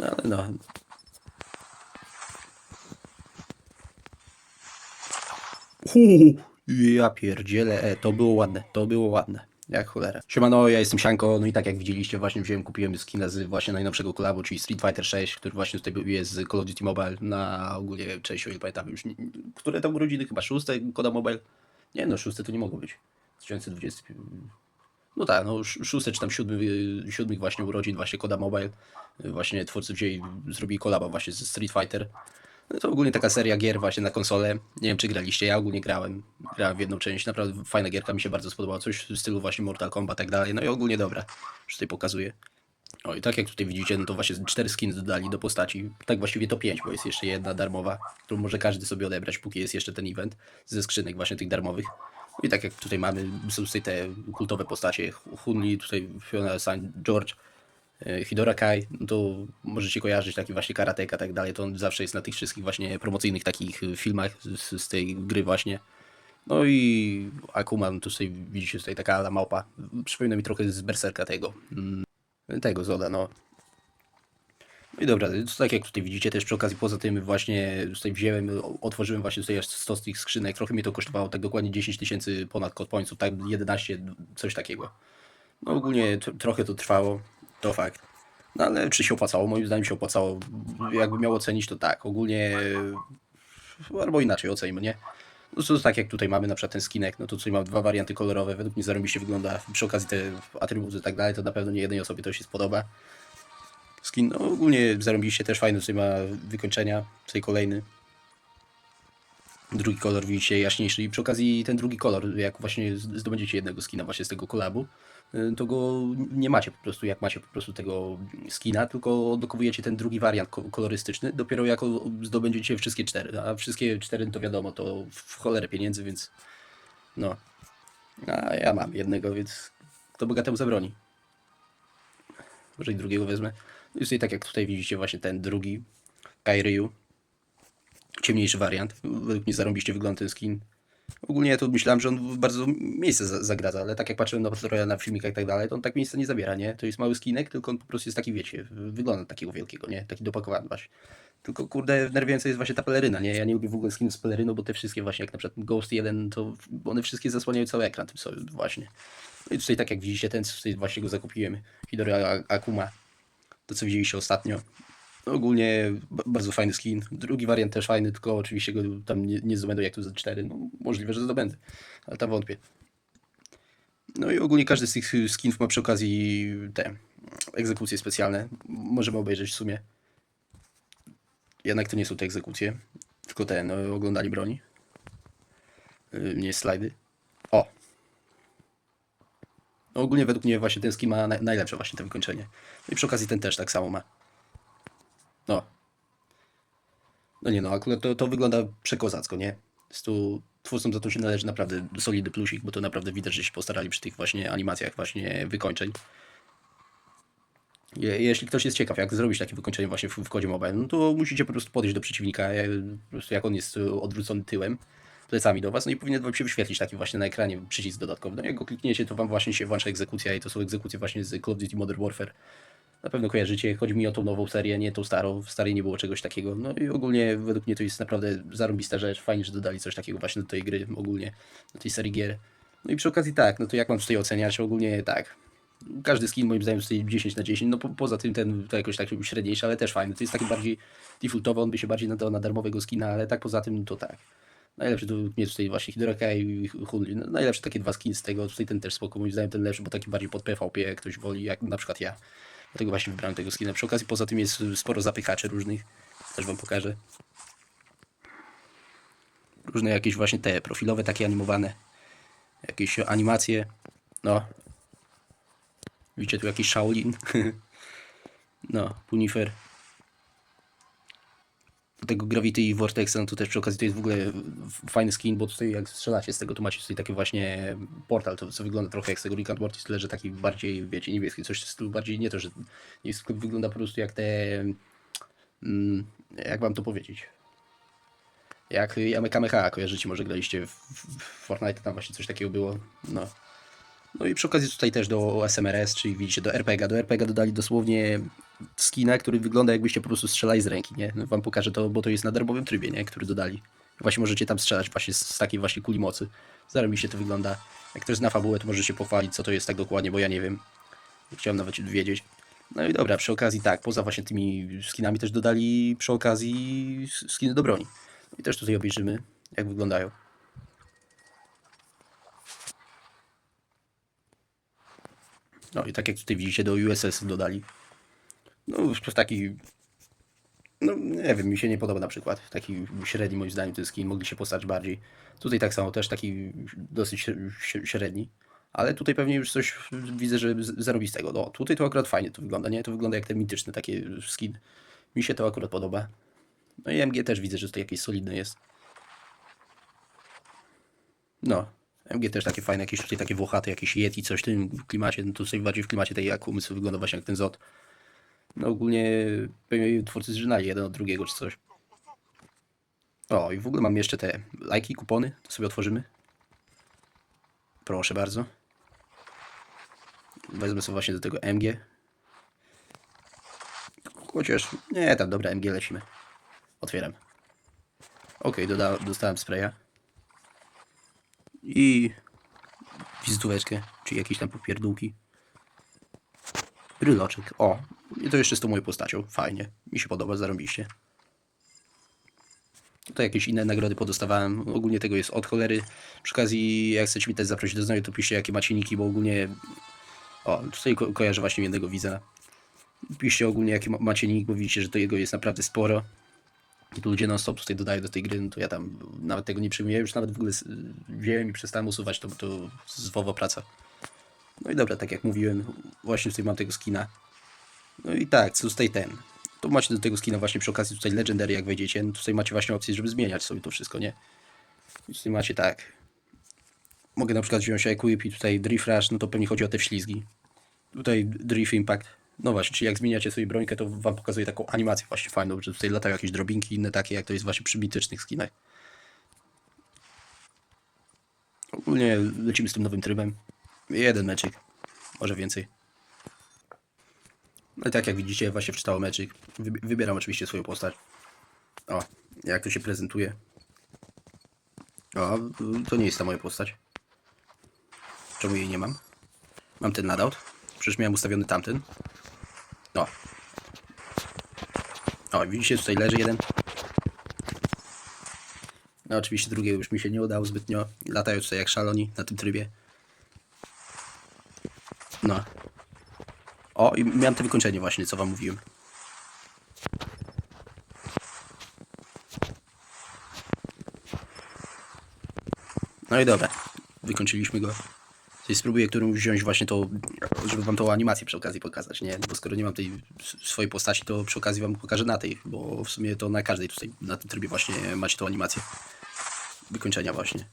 No ale no. Uuu, ja pierdzielę, e, to było ładne, to było ładne. Jak cholera. Siemano, ja jestem Sianko, no i tak jak widzieliście, właśnie wziąłem, kupiłem skina z właśnie najnowszego kolabu, czyli Street Fighter 6, który właśnie tutaj był- jest z Call of Duty Mobile na ogólnie, cześć, o ile pamiętam już, nie- które tam urodziny, chyba szóste Koda Mobile? Nie no, szóste to nie mogło być. 2020. No tak, no sz- szóste czy tam siódmy, y, siódmych właśnie urodzin właśnie Koda Mobile. Y, Właśnie twórcy wzięli, zrobili kolaba właśnie ze Street Fighter. No to ogólnie taka seria gier właśnie na konsolę. Nie wiem czy graliście, ja ogólnie grałem. Grałem w jedną część, naprawdę fajna gierka, mi się bardzo spodobała. Coś w stylu właśnie Mortal Kombat tak dalej. No i ogólnie dobra, już tutaj pokazuję. O i tak jak tutaj widzicie, no to właśnie cztery skiny dodali do postaci. Tak właściwie to pięć, bo jest jeszcze jedna darmowa, którą może każdy sobie odebrać, póki jest jeszcze ten event ze skrzynek właśnie tych darmowych. I tak jak tutaj mamy, są tutaj te kultowe postacie. Hunli, tutaj Fiona St. George, e, Hidora Kai, no to możecie kojarzyć taki właśnie karateka i tak dalej, to on zawsze jest na tych wszystkich właśnie promocyjnych takich e, filmach z, z tej gry właśnie. No i Akuma, no tutaj widzicie tutaj taka małpa, przypomina mi trochę z Berserka tego, mm, tego Zoda, no. No i dobra, to tak jak tutaj widzicie też przy okazji poza tym właśnie tutaj wziąłem, otworzyłem właśnie tutaj aż 100 z tych skrzynek, trochę mi to kosztowało tak dokładnie 10 tysięcy ponad kod pońców, tak 11, coś takiego. No ogólnie tr- trochę to trwało, to fakt. No ale czy się opłacało? Moim zdaniem się opłacało. Jakbym miał ocenić, to tak. Ogólnie albo inaczej ocenimy, nie? No to tak jak tutaj mamy na przykład ten skinek, no to tutaj mam dwa warianty kolorowe, według mnie zarobiście wygląda przy okazji te atrybuty i tak dalej, to na pewno nie jednej osobie to się spodoba. Skin, no ogólnie zarobiliście też fajny, tutaj ma wykończenia, tutaj kolejny. Drugi kolor widzicie jaśniejszy i przy okazji ten drugi kolor, jak właśnie zdobędziecie jednego skina właśnie z tego kolabu, y, to go nie macie po prostu, jak macie po prostu tego skina, tylko odblokowujecie ten drugi wariant ko- kolorystyczny, dopiero jak zdobędziecie wszystkie cztery, a wszystkie cztery to wiadomo, to w cholerę pieniędzy, więc no. A ja mam jednego, więc kto bogatemu zabroni. Może i drugiego wezmę. No i tak jak tutaj widzicie właśnie ten drugi Kairyu. Ciemniejszy wariant. Według mnie zarąbiście wygląda ten skin. Ogólnie ja to myślałem, że on bardzo miejsce za- zagradza, ale tak jak patrzyłem na Royale, na filmikach i tak dalej, to on tak miejsca nie zabiera, nie? To jest mały skinek, tylko on po prostu jest taki, wiecie, wygląda takiego wielkiego, nie? Taki dopakowany właśnie. Tylko kurde, nerwiająca jest właśnie ta peleryna, nie? Ja nie lubię w ogóle skinów z peleryną, bo te wszystkie właśnie, jak na przykład Ghost 1, to one wszystkie zasłaniają cały ekran tym sobie właśnie. No i tutaj tak jak widzicie, ten tutaj właśnie go zakupiłem, Hidori Akuma, to co widzieliście ostatnio. No ogólnie ba- bardzo fajny skin. Drugi wariant też fajny, tylko oczywiście go tam nie, nie zdobędę jak tu za 4. No możliwe, że zdobędę, ale tam wątpię. No i ogólnie każdy z tych skinów ma przy okazji te egzekucje specjalne. Możemy obejrzeć w sumie. Jednak to nie są te egzekucje, tylko te no, oglądali broni. Yy, Nie slajdy. O! No ogólnie według mnie właśnie skin ma na, najlepsze właśnie to wykończenie. I przy okazji ten też tak samo ma. No. No nie no, akurat to, to wygląda przekozacko, nie? Jest tu, twórcom za to się należy naprawdę solidny plusik, bo to naprawdę widać, że się postarali przy tych właśnie animacjach właśnie wykończeń. Je, jeśli ktoś jest ciekaw, jak zrobić takie wykończenie właśnie w, w kodzie mobile, no to musicie po prostu podejść do przeciwnika, e, po prostu jak on jest odwrócony tyłem, plecami do was, no i powinien wam się wyświetlić taki właśnie na ekranie przycisk dodatkowy. No jak go klikniecie, to wam właśnie się włącza egzekucja i to są egzekucje właśnie z Call of Duty Modern Warfare. Na pewno kojarzycie, chodzi mi o tą nową serię, nie tą starą. W starej nie było czegoś takiego. No i ogólnie według mnie to jest naprawdę zarąbista rzecz. Fajnie, że dodali coś takiego właśnie do tej gry, ogólnie do tej serii gier. No i przy okazji tak, no to jak mam tutaj oceniać? Ogólnie tak. Każdy skin moim zdaniem tutaj 10 na 10, no po, poza tym ten to jakoś tak średniejszy, ale też fajny. To jest taki bardziej defaultowy, on by się bardziej nadał na darmowego skina, ale tak poza tym to tak. Najlepszy to mnie tutaj właśnie Hidoraka i Hunli. No, najlepsze takie dwa skiny z tego. Tutaj ten też spoko, moim zdaniem ten lepszy, bo taki bardziej pod PvP, jak ktoś woli, jak na przykład ja. Dlatego właśnie wybrałem tego skina. Przy okazji poza tym jest sporo zapychaczy różnych. Też wam pokażę. Różne jakieś właśnie te profilowe, takie animowane. Jakieś animacje. No. Widzicie tu jakiś Shaolin. no, Punifer. Tego Gravity i Vortexa, no to też przy okazji to jest w ogóle fajny skin, bo tutaj jak strzelacie z tego, to macie tutaj taki właśnie portal, to co wygląda trochę jak z tego Rick and Morty, tyle że taki bardziej, wiecie, niebieski, coś w bardziej, nie to, że jest, wygląda po prostu jak te, mm, jak wam to powiedzieć, jak Yame Kameha, kojarzycie, może graliście w Fortnite, tam właśnie coś takiego było, no. No i przy okazji tutaj też do SMRS, czyli widzicie do RPG. Do RPG dodali dosłownie skina, który wygląda jakbyście po prostu strzelali z ręki, nie? No, wam pokażę to, bo to jest na darmowym trybie, nie? Który dodali. Właśnie możecie tam strzelać właśnie z, takiej właśnie kuli mocy. Zarobiście to wygląda. Jak ktoś zna fabułę, to może się pochwalić, co to jest tak dokładnie, bo ja nie wiem. Chciałem nawet wiedzieć. No i dobra, przy okazji tak, poza właśnie tymi skinami też dodali przy okazji skiny do broni. I też tutaj obejrzymy, jak wyglądają. No i tak jak tutaj widzicie, do USS dodali. No, w taki. No, nie wiem, mi się nie podoba na przykład. Taki średni, moim zdaniem, ten skin. Mogli się postać bardziej. Tutaj tak samo, też taki dosyć śre- śre- średni. Ale tutaj pewnie już coś widzę, że z- zarobistego. No, tutaj to akurat fajnie to wygląda, nie? To wygląda jak ten mityczny taki skin. Mi się to akurat podoba. No i MG też widzę, że to jakieś solidne jest. No. MG też takie fajne, jakieś tutaj takie włochate, jakieś Yeti, coś w tym klimacie. No sobie bardziej w klimacie tej Akumy, co wygląda właśnie jak ten Zot. No ogólnie pewnie twórcy zżynali jeden od drugiego czy coś. O, i w ogóle mam jeszcze te lajki, kupony. To sobie otworzymy. Proszę bardzo. Wezmę sobie właśnie do tego MG. Chociaż, nie, tam dobra, MG lecimy. Otwieram. Ok, doda- dostałem spraya. I wizytóweczkę, czy jakieś tam popierdółki. Bryloczek. O, i to jeszcze z tą moją postacią. Fajnie. Mi się podoba, zarobiście. Tutaj jakieś inne nagrody podostawałem. Ogólnie tego jest od cholery. Przy okazji, jak chcecie mi też zaprosić do znajomych, to piszcie jakie macie niki, bo ogólnie... O, tutaj ko kojarzę właśnie jednego widza. Piszcie ogólnie jaki ma macie nick, bo widzicie, że to jego jest naprawdę sporo. I ludzie non stop tutaj dodają do tej gry, no to ja tam nawet tego nie przyjmuję. Już nawet w ogóle wziąłem i przestałem usuwać to, to z WoWo praca. No i dobra, tak jak mówiłem, właśnie tutaj mam tego skina. No i tak, tutaj ten. Tu macie do tego skina właśnie przy okazji tutaj Legendary, jak wejdziecie. No tutaj macie właśnie opcję, żeby zmieniać sobie to wszystko, nie? I tutaj macie tak. Mogę na przykład wziąć Equip i tutaj Drift Rush, no to pewnie chodzi o te wślizgi. Tutaj Drift Impact. No właśnie, czyli jak zmieniacie sobie brońkę, to wam pokazuje taką animację właśnie fajną, że tutaj latają jakieś drobinki inne takie, jak to jest właśnie przy mitycznych skinach. Ogólnie lecimy z tym nowym trybem. Jeden meczyk, może więcej. No i tak jak widzicie, właśnie wczytało meczyk. Wybi- Wybieram oczywiście swoją postać. O, jak to się prezentuje. O, to nie jest ta moja postać. Czemu jej nie mam? Mam ten ladout. Przecież miałem ustawiony tamten. O. O, widzicie, tutaj leży jeden. No oczywiście drugiego już mi się nie udało zbytnio. Latają tutaj jak szaloni na tym trybie. No. O, i miałem to wykończenie właśnie, co wam mówiłem. No i dobra, wykończyliśmy go. Czyli spróbuję którymś wziąć właśnie to, żeby wam tą animację przy okazji pokazać, nie? Bo skoro nie mam tej swojej postaci, to przy okazji wam pokażę na tej, bo w sumie to na każdej tutaj, na tym trybie właśnie macie tą animację. Wykończenia właśnie.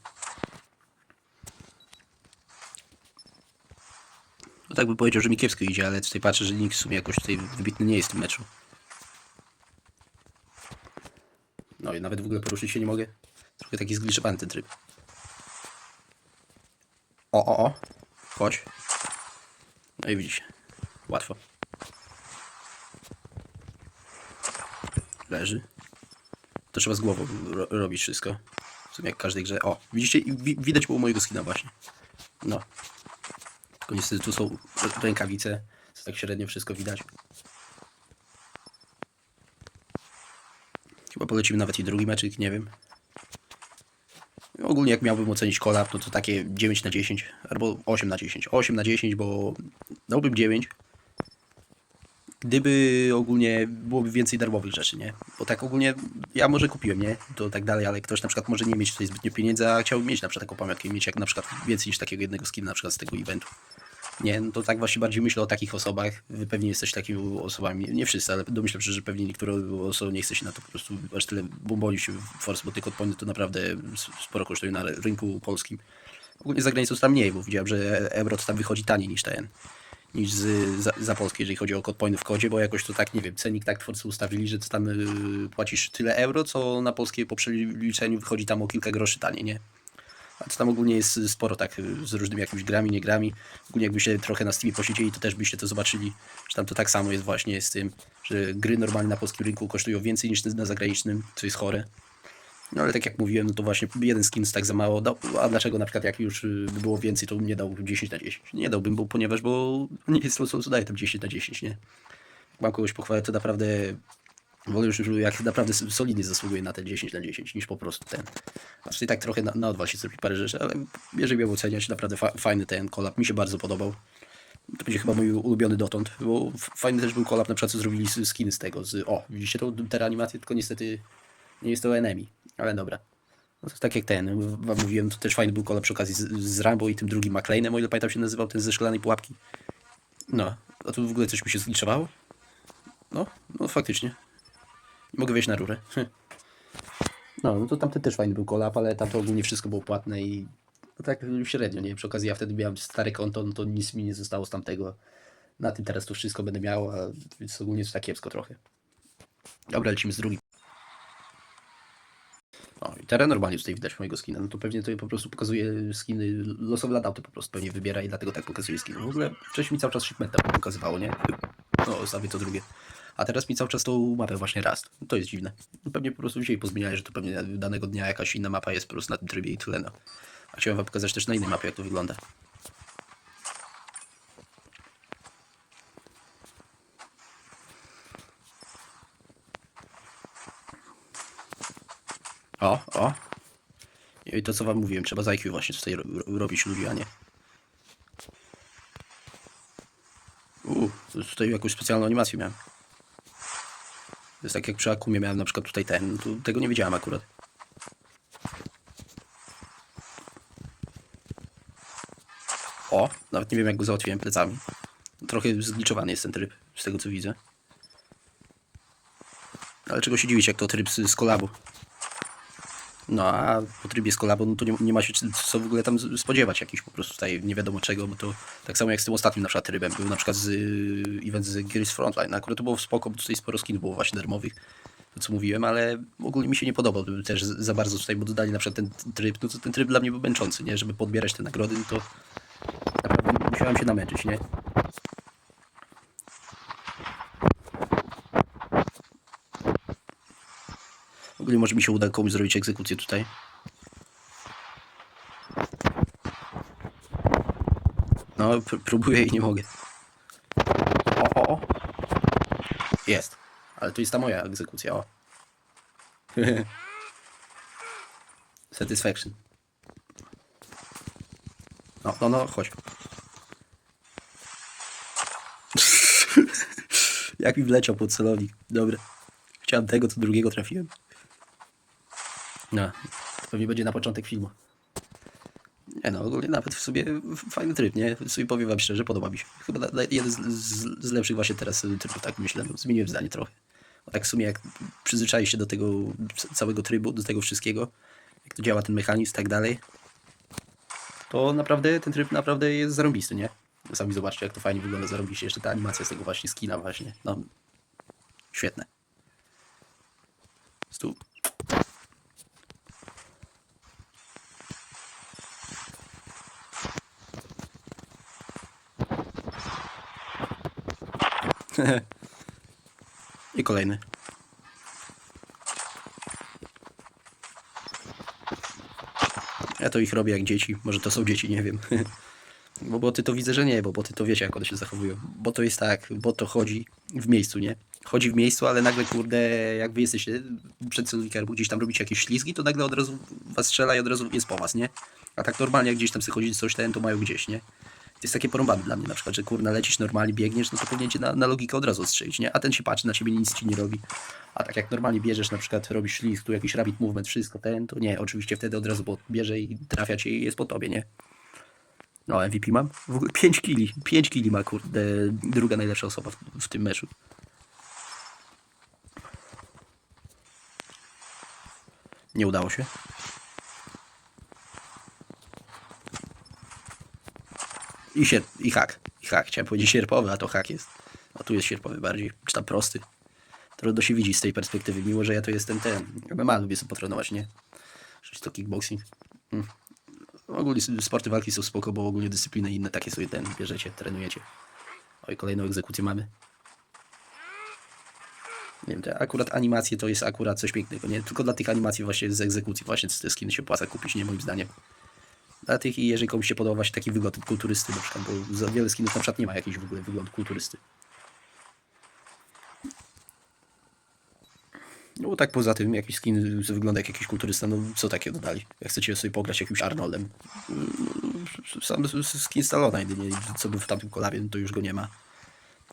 No tak by powiedział, że mi kiepsko idzie, ale tutaj patrzę, że nikt w sumie jakoś tutaj wybitny nie jest w tym meczu. No i nawet w ogóle poruszyć się nie mogę. Trochę taki zgliczowany ten tryb. O, o, o. Chodź. No i widzicie. Łatwo. Leży. To trzeba z głową ro robić wszystko. W sumie jak w każdej grze. O, widzicie? Wi widać było mojego skina właśnie. No. Tylko niestety tu są rękawice, co tak średnio wszystko widać. Chyba polecimy nawet i drugi meczyk, nie wiem. Ogólnie jak miałbym ocenić kolab, no to takie 9 na 10 albo 8 na 10. 8 na 10, bo dałbym 9. Gdyby ogólnie byłoby więcej darmowych rzeczy, nie? Bo tak ogólnie ja może kupiłem, nie? To tak dalej, ale ktoś na przykład może nie mieć tutaj zbytnio pieniędzy, a chciałby mieć na przykład taką pamiątkę i mieć jak na przykład więcej niż takiego jednego skina na przykład z tego eventu. Nie, no to tak właśnie bardziej myślę o takich osobach. Wy pewnie jesteście takimi osobami, nie wszyscy, ale domyślam się, że pewnie niektóre osoby nie chce się na to po prostu aż tyle bombolić w Force, bo te kotpony to naprawdę sporo kosztują na rynku polskim. Ogólnie za granicą tam mniej, bo widziałem, że euro to tam wychodzi taniej niż ten, niż z, za, za Polskę, jeżeli chodzi o kotpoiny w kodzie, bo jakoś to tak, nie wiem, cenik tak twórcy ustawili, że to tam y, płacisz tyle euro, co na polskie po przeliczeniu wychodzi tam o kilka groszy taniej, nie? A to tam ogólnie jest sporo tak y, z różnymi jakimiś grami, nie grami. Ogólnie jakbyście trochę na Steamie posiedzieli, to też byście to zobaczyli, że tam to tak samo jest właśnie z tym, że gry normalnie na polskim rynku kosztują więcej niż na zagranicznym, co jest chore. No ale tak jak mówiłem, no to właśnie jeden skin tak za mało. No, a dlaczego na przykład jak już y, by było więcej, to bym nie dał 10 na 10? Nie dałbym, bo ponieważ bo nie jest to, co daje tam 10 na 10, nie? Jak mam kogoś pochwalę, to naprawdę wolę już, jak naprawdę solidnie zasługuje na te 10 na 10, niż po prostu ten. Znaczy tak trochę na, na odwal się zrobi parę rzeczy, ale jeżeli miał oceniać, naprawdę fa fajny ten kolab, mi się bardzo podobał. To będzie chyba mój ulubiony dotąd, bo fajny też był kolab, na przykład co zrobili skiny z tego, z, o, widzicie tą animację, tylko niestety nie jest to enemy, ale dobra. No tak jak ten, wam mówiłem, to też fajny był kolab przy okazji z, z Rambo i tym drugim McLeanem, o ile pamiętam się nazywał, ten ze szklanej pułapki. No, a tu w ogóle coś mi się zgliczowało? No, no faktycznie. Nie mogę wejść na rurę. No, no to tamten też fajny był kolab, ale tam to ogólnie wszystko było płatne i no tak średnio, nie? Przy okazji ja wtedy miałem stare konto, no to nic mi nie zostało z tamtego. Na tym teraz to wszystko będę miał, a więc ogólnie jest tak kiepsko trochę. Dobra, lecimy z drugim. O, i teraz normalnie tutaj widać mojego skina. No to pewnie to po prostu pokazuje skiny, losowe ladauty po prostu pewnie wybiera i dlatego tak pokazuje skiny. W ogóle wcześniej mi cały czas shipmenta pokazywało, nie? No, sobie to drugie. A teraz mi cały czas tą mapę właśnie rast. To jest dziwne. Pewnie po prostu dzisiaj pozmieniali, że to pewnie danego dnia jakaś inna mapa jest po prostu na tym trybie i tyle no. A chciałem wam pokazać też na innej mapie jak to wygląda. O, o. I to co wam mówiłem, trzeba z IQ właśnie tutaj ro robić ludzi, a nie. Uuu, to tutaj jakąś specjalną animację miałem. To jest tak jak przy Akumie miałem na przykład tutaj ten, to tego nie wiedziałem akurat. O, nawet nie wiem jak go załatwiłem plecami. Trochę zgliczowany jest ten tryb, z tego co widzę. Ale czego się dziwić, jak to tryb z, z kolabu. No a po trybie z kolabo, no to nie, nie ma się co w ogóle tam spodziewać jakiś po prostu tutaj nie wiadomo czego, bo to tak samo jak z tym ostatnim na przykład trybem, był na przykład z y, event z Gears Frontline, akurat to było spoko, bo tutaj sporo skinów było właśnie darmowych, to co mówiłem, ale ogólnie mi się nie podobał też za bardzo tutaj, bo dodali na przykład ten tryb, no to ten tryb dla mnie był męczący, nie, żeby podbierać te nagrody, no to naprawdę musiałem się namęczyć, nie. Ogóle może mi się uda komuś zrobić egzekucję tutaj. No, pr- próbuję i nie mogę. O, o, o. Jest. Ale to jest ta moja egzekucja, o. Satisfaction. No, no, no, chodź. Jak mi wleciał pod celownik. Dobra. Chciałem tego, co drugiego trafiłem. No, pewnie będzie na początek filmu. Nie no, ogólnie nawet w sobie fajny tryb, nie? Sobie powiem wam szczerze, podoba mi się. Chyba jeden z, z, z lepszych właśnie teraz y, trybów, tak myślę. No, zmieniłem zdanie trochę. Bo tak w sumie jak przyzwyczaisz się do tego całego trybu, do tego wszystkiego, jak to działa ten mechanizm i tak dalej, to naprawdę ten tryb naprawdę jest zarąbisty, nie? Sami zobaczcie, jak to fajnie wygląda, zarobiście. Jeszcze ta animacja z tego właśnie skina właśnie. No, świetne. Stu. I kolejny. Ja to ich robię jak dzieci. Może to są dzieci, nie wiem. Bo boty to widzę, że nie, bo boty to wiecie, jak one się zachowują. Bo to jest tak, bo to chodzi w miejscu, nie? Chodzi w miejscu, ale nagle, kurde, jak wy jesteście przed celownikiem albo gdzieś tam robicie jakieś ślizgi, to nagle od razu was strzela i od razu jest po was, nie? A tak normalnie, jak gdzieś tam sobie chodzi coś ten, to mają gdzieś, nie? Jest takie porąbane dla mnie na przykład, że kurna lecisz normalnie, biegniesz, no to powinien cię na, na logikę od razu strzelić, nie? A ten się patrzy na ciebie, nic ci nie robi. A tak jak normalnie bierzesz, na przykład robisz ślizg, tu jakiś rabbit movement, wszystko ten, to nie, oczywiście wtedy od razu bierze i trafia cię i jest po tobie, nie? No, MVP mam. W ogóle 5 kili. 5 kili ma, kurde, druga najlepsza osoba w, w tym meczu. Nie udało się. I, sier- I hak. I hak. Chciałem powiedzieć sierpowy, a to hak jest. A tu jest sierpowy bardziej. Czy tam prosty. Trudno się widzi z tej perspektywy, mimo że ja to jestem ten. MMA lubię sobie potrenować, nie? Coś to kickboxing. Mm. Ogólnie sporty walki są spoko, bo ogólnie dyscypliny inne takie sobie ten bierzecie, trenujecie. Oj, kolejną egzekucję mamy. Nie wiem, te akurat animacje to jest akurat coś pięknego, nie? Tylko dla tych animacji właśnie z egzekucji właśnie te skiny się opłaca kupić, nie moim zdaniem. Dla tych i jeżeli komuś się podoba właśnie taki wygląd kulturysty na przykład, bo za wiele skinów na przykład nie ma jakiś w ogóle wygląd kulturysty. No tak poza tym, jakiś skin wygląda jak jakiś kulturysta, no co takiego dodali? Jak chcecie sobie pograć jakimś Arnoldem? No, Sam skin Stallona jedynie, co był w tamtym kolabie, no to już go nie ma.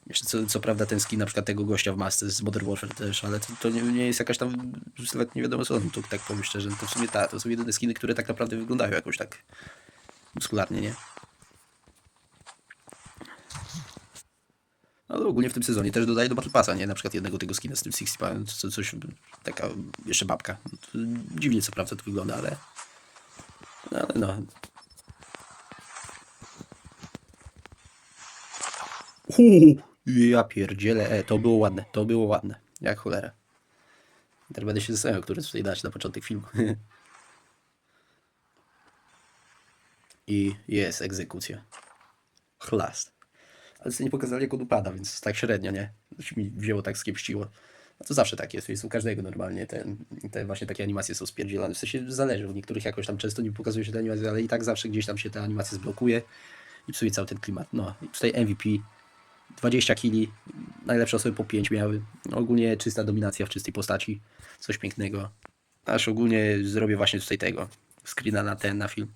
Jeszcze co, co prawda ten skin na przykład tego gościa w masce z Modern Warfare też, ale to, to nie, nie jest jakaś tam nawet nie wiadomo co, no to tak powiem szczerze, to w sumie tak, to są jedyne skiny, które tak naprawdę wyglądają jakoś tak muskularnie, nie? No ogólnie w tym sezonie też dodaję do Battle Passa, nie? Na przykład jednego tego skina z tym Sixty Pound, co, coś, taka jeszcze babka. Dziwnie co prawda to wygląda, ale... No, ale no. Uuu, ja pierdzielę, e, to było ładne, to było ładne, jak cholera. Teraz będę się zastanawiał, który tutaj dać na początek filmu. I jest egzekucja. Chlast. Ale sobie nie pokazali jak on upada, więc tak średnio, nie? Się mi wzięło, tak skiepściło. No to zawsze tak jest, jest u każdego normalnie. Te, te właśnie takie animacje są spierdzielane. W sensie zależy, u niektórych jakoś tam często nie pokazuje się te animacje, ale i tak zawsze gdzieś tam się ta animacja zblokuje i psuje cały ten klimat. No i tutaj MVP, 20 kili, najlepsze osoby po 5 miały. Ogólnie czysta dominacja w czystej postaci, coś pięknego. Aż ogólnie zrobię właśnie tutaj tego, screena na ten, na film.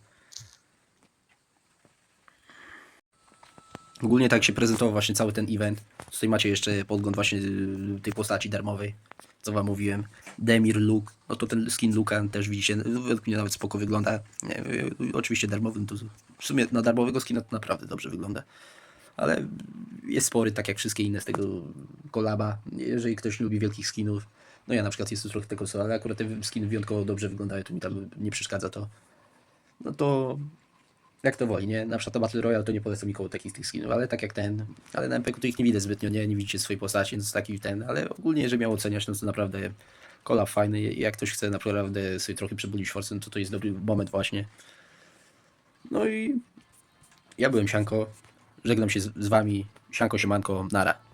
Ogólnie tak się prezentował właśnie cały ten event. Tutaj macie jeszcze podgląd właśnie y, tej postaci darmowej, co wam mówiłem. Demir Luke, no to ten skin Luka też widzicie, według mnie nawet spoko wygląda. Nie, y, oczywiście darmowym, to w sumie na darmowego skina to naprawdę dobrze wygląda. Ale jest spory, tak jak wszystkie inne z tego kolaba. Jeżeli ktoś lubi wielkich skinów, no ja na przykład jest to trochę tego ale akurat te skiny wyjątkowo dobrze wyglądają, to mi tam nie przeszkadza to. No to jak to woli, nie? Na przykład to Battle Royale to nie polecam nikomu takich tych skinów, ale tak jak ten, ale na MPK to ich nie widać zbytnio, nie, nie widzicie swojej postaci, więc taki ten, ale ogólnie jeżeli miał oceniać, no to naprawdę kolab fajny, jak ktoś chce naprawdę sobie trochę przebudzić forsę, no to to jest dobry moment właśnie. No i ja byłem Sianko, żegnam się z, z wami, Sianko, siemanko, nara.